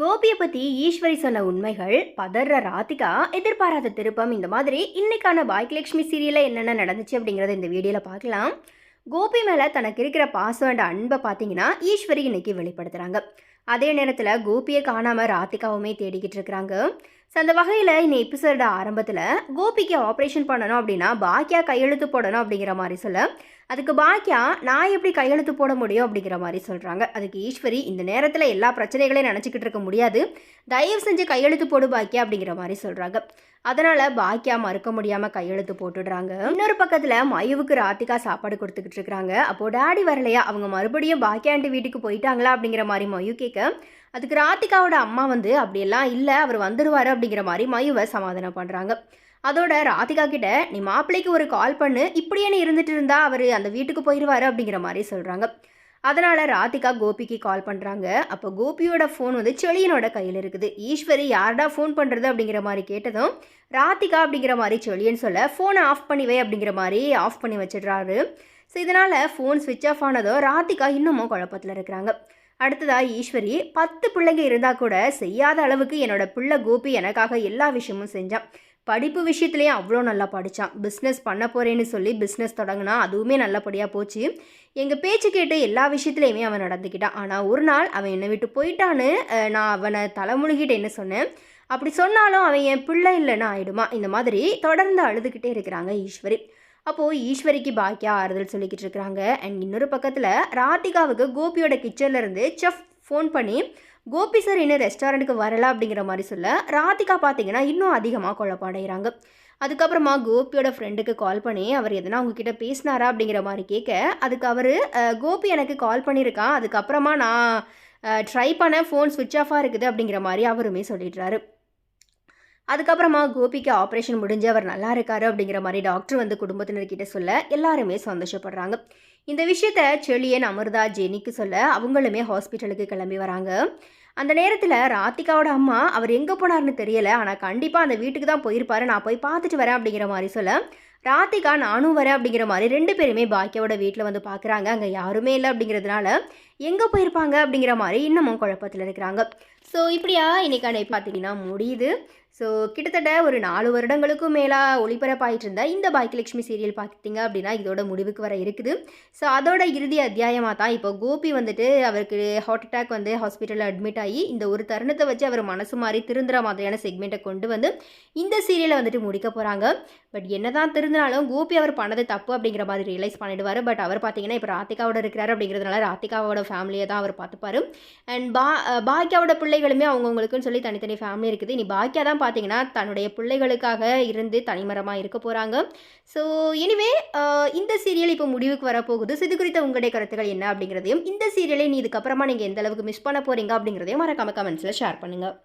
கோபியை பத்தி ஈஸ்வரி சொன்ன உண்மைகள் பதற ராதிகா எதிர்பாராத திருப்பம் இந்த மாதிரி இன்னைக்கான பாக்கியலட்சுமி சீரியல்ல என்னென்ன நடந்துச்சு அப்படிங்கறத இந்த வீடியோல பார்க்கலாம். கோபி மேல தனக்கு இருக்கிற பாசம் அண்ட் அன்பை பார்த்தீங்கன்னா ஈஸ்வரி இன்னைக்கு வெளிப்படுத்துறாங்க. அதே நேரத்தில் கோபியை காணாம ராதிகாவுமே தேடிக்கிட்டு இருக்கிறாங்க. ஸோ அந்த வகையில் இந்த எபிசோட ஆரம்பத்தில் கோபிக்கு ஆப்ரேஷன் பண்ணணும் அப்படின்னா பாக்கியா கையெழுத்து போடணும் அப்படிங்கிற மாதிரி சொல்ல அதுக்கு பாக்கியா நான் எப்படி கையெழுத்து போட முடியும் அப்படிங்கிற மாதிரி சொல்கிறாங்க அதுக்கு ஈஸ்வரி இந்த நேரத்தில் எல்லா பிரச்சனைகளையும் நினச்சிக்கிட்டு இருக்க முடியாது. தயவு செஞ்சு கையெழுத்து போடு பாக்கியா அப்படிங்கிற மாதிரி சொல்கிறாங்க அதனால் பாக்கியா மறுக்க முடியாமல் கையெழுத்து போட்டுடுறாங்க. இன்னொரு பக்கத்தில் மயுவுக்கு ராத்திகா சாப்பாடு கொடுத்துக்கிட்டு இருக்கிறாங்க. அப்போது டேடி வரலையா? அவங்க மறுபடியும் பாக்கியாண்டி வீட்டுக்கு போயிட்டாங்களா அப்படிங்கிற மாதிரி மயு கேட்க அதுக்கு ராத்திகாவோட அம்மா வந்து அப்படியெல்லாம் இல்லை அவர் வந்துடுவார் அப்படிங்கிற மாதிரி மயுவை சமாதானம் பண்ணுறாங்க அதோட ராதிகா கிட்ட நீ மாப்பிள்ளைக்கு ஒரு கால் பண்ணு. இப்படியே நீ இருந்துட்டு இருந்தா அவர் அந்த வீட்டுக்கு போயிடுவாரு அப்படிங்கிற மாதிரி சொல்கிறாங்க அதனால் ராதிகா கோபிக்கு கால் பண்ணுறாங்க அப்போ கோபியோட ஃபோன் வந்து செளியனோட கையில் இருக்குது. ஈஸ்வரி யார்டா ஃபோன் பண்ணுறது அப்படிங்கிற மாதிரி கேட்டதும் ராதிகா அப்படிங்கிற மாதிரி செளியன் சொல்ல ஃபோனை ஆஃப் பண்ணிவை அப்படிங்கிற மாதிரி ஆஃப் பண்ணி வச்சிடுறாரு. ஸோ இதனால் ஃபோன் ஸ்விட்ச் ஆஃப் ஆனதும் ராதிகா இன்னமும் குழப்பத்தில் இருக்கிறாங்க. அடுத்ததாக ஈஸ்வரி பத்து பிள்ளைங்க இருந்தால் கூட செய்யாத அளவுக்கு என்னோட பிள்ளை கோபி எனக்காக எல்லா விஷயமும் செஞ்சான். படிப்பு விஷயத்துலேயே அவ்வளோ நல்லா படித்தான் பிஸ்னஸ் பண்ண போகிறேன்னு சொல்லி பிஸ்னஸ் தொடங்கினா அதுவுமே நல்லபடியாக போச்சு. எங்கள் பேச்சு கேட்டு எல்லா விஷயத்துலையுமே அவன் நடந்துக்கிட்டான். ஆனால் ஒரு நாள் அவன் என்னை விட்டு போயிட்டான்னு நான் அவனை தலைமுழுகிட்டேன்னு சொன்னேன். அப்படி சொன்னாலும் அவன் என் பிள்ளை இல்லைன்னு ஆயிடுமா? இந்த மாதிரி தொடர்ந்து அழுதுகிட்டே இருக்கிறாங்க ஈஸ்வரி. அப்போது ஈஸ்வரிக்கு பாக்கியா ஆறுதல் சொல்லிக்கிட்டு இருக்கிறாங்க. அண்ட் இன்னொரு பக்கத்தில் ராதிகாவுக்கு கோபியோட கிச்சன்லேருந்து செஃப் ஃபோன் பண்ணி கோபி சார் இன்னும் ரெஸ்டாரண்ட்டுக்கு வரல? அப்படிங்கிற மாதிரி சொல்ல ராதிகா பார்த்தீங்கன்னா இன்னும் அதிகமாக குழப்படைகிறாங்க அதுக்கப்புறமா கோபியோட ஃப்ரெண்டுக்கு கால் பண்ணி அவர் எதனா உங்ககிட்ட பேசினாரா? அப்படிங்கிற மாதிரி கேட்க அதுக்கு அவர் கோபி எனக்கு கால் பண்ணியிருக்கான் அதுக்கப்புறமா நான் ட்ரை பண்ண ஃபோன் சுவிட்ச் ஆஃபாக இருக்குது. அப்படிங்கிற மாதிரி அவருமே சொல்லிடுறாரு. அதுக்கப்புறமா கோபிக்கு ஆப்ரேஷன் முடிஞ்சு அவர் நல்லா இருக்காரு அப்படிங்கிற மாதிரி டாக்டர் வந்து குடும்பத்தினர்கிட்ட சொல்ல எல்லாருமே சந்தோஷப்படுறாங்க. இந்த விஷயத்த செழியன் அமிர்தா ஜெனிக்கு சொல்ல அவங்களுமே ஹாஸ்பிட்டலுக்கு கிளம்பி வராங்க. அந்த நேரத்தில் ராத்திகாவோட அம்மா அவர் எங்கே போனார்னு தெரியல ஆனால் கண்டிப்பாக அந்த வீட்டுக்கு தான் போயிருப்பாரு. நான் போய் பார்த்துட்டு வரேன் அப்படிங்கிற மாதிரி சொல்ல ராதிகா நானும் வரேன் அப்படிங்கிற மாதிரி ரெண்டு பேருமே பாக்கியாவோட வீட்டில் வந்து பார்க்குறாங்க அங்கே யாருமே இல்லை அப்படிங்கிறதுனால எங்கே போயிருப்பாங்க அப்படிங்கிற மாதிரி இன்னமும் குழப்பத்தில் இருக்கிறாங்க. ஸோ இப்படியா? இன்றைக்கான பார்த்தீங்கன்னா முடியுது. ஸோ கிட்டத்தட்ட ஒரு நாலு வருடங்களுக்கும் மேலாக ஒளிபரப்பாயிட்டு இருந்த இந்த பாக்கியலட்சுமி சீரியல் பார்த்தீங்க அப்படின்னா இதோட முடிவுக்கு வர இருக்குது. ஸோ அதோட இறுதி அத்தியாயமாக தான் இப்போ கோபி வந்துட்டு அவருக்கு ஹார்ட் அட்டாக் வந்து ஹாஸ்பிட்டலில் அட்மிட் ஆகி இந்த ஒரு தருணத்தை வச்சு அவர் மனசு மாறி திருந்துற மாதிரியான செக்மெண்ட்டை கொண்டு வந்து இந்த சீரியலை வந்துட்டு முடிக்க போகிறாங்க பட் என்ன தான் திருந்தினாலும் கோபி அவர் பண்ணது தப்பு அப்படிங்கிற மாதிரி ரியலைஸ் பண்ணிடுவார். பட் அவர் பார்த்தீங்கன்னா இப்போ ராதிகாவோட இருக்கிறார் அப்படிங்கிறதுனால ராதிகாவோட ஃபேமிலியை தான் அவர் பார்த்துப்பாரு. அண்ட் பா பாக்கியாவோட பிள்ளைகளுமே அவங்கவுங்களுக்குன்னு சொல்லி தனித்தனி ஃபேமிலி இருக்குது. இனி பாக்கியா தான் பார்த்தீங்கன்னா தன்னுடைய பிள்ளைகளுக்காக இருந்து தனிமரமாக இருக்க போகிறாங்க ஸோ எனிவே இந்த சீரியல் இப்போ முடிவுக்கு வரப்போகுது. ஸோ இது குறித்த உங்களுடைய கருத்துக்கள் என்ன அப்படிங்கிறதையும் இந்த சீரியலை நீ இதுக்கப்புறமா நீங்கள் எந்த அளவுக்கு மிஸ் பண்ண போகிறீங்க அப்படிங்கிறதையும் மறக்காம கமெண்ட்ஸில் ஷேர் பண்ணுங்கள்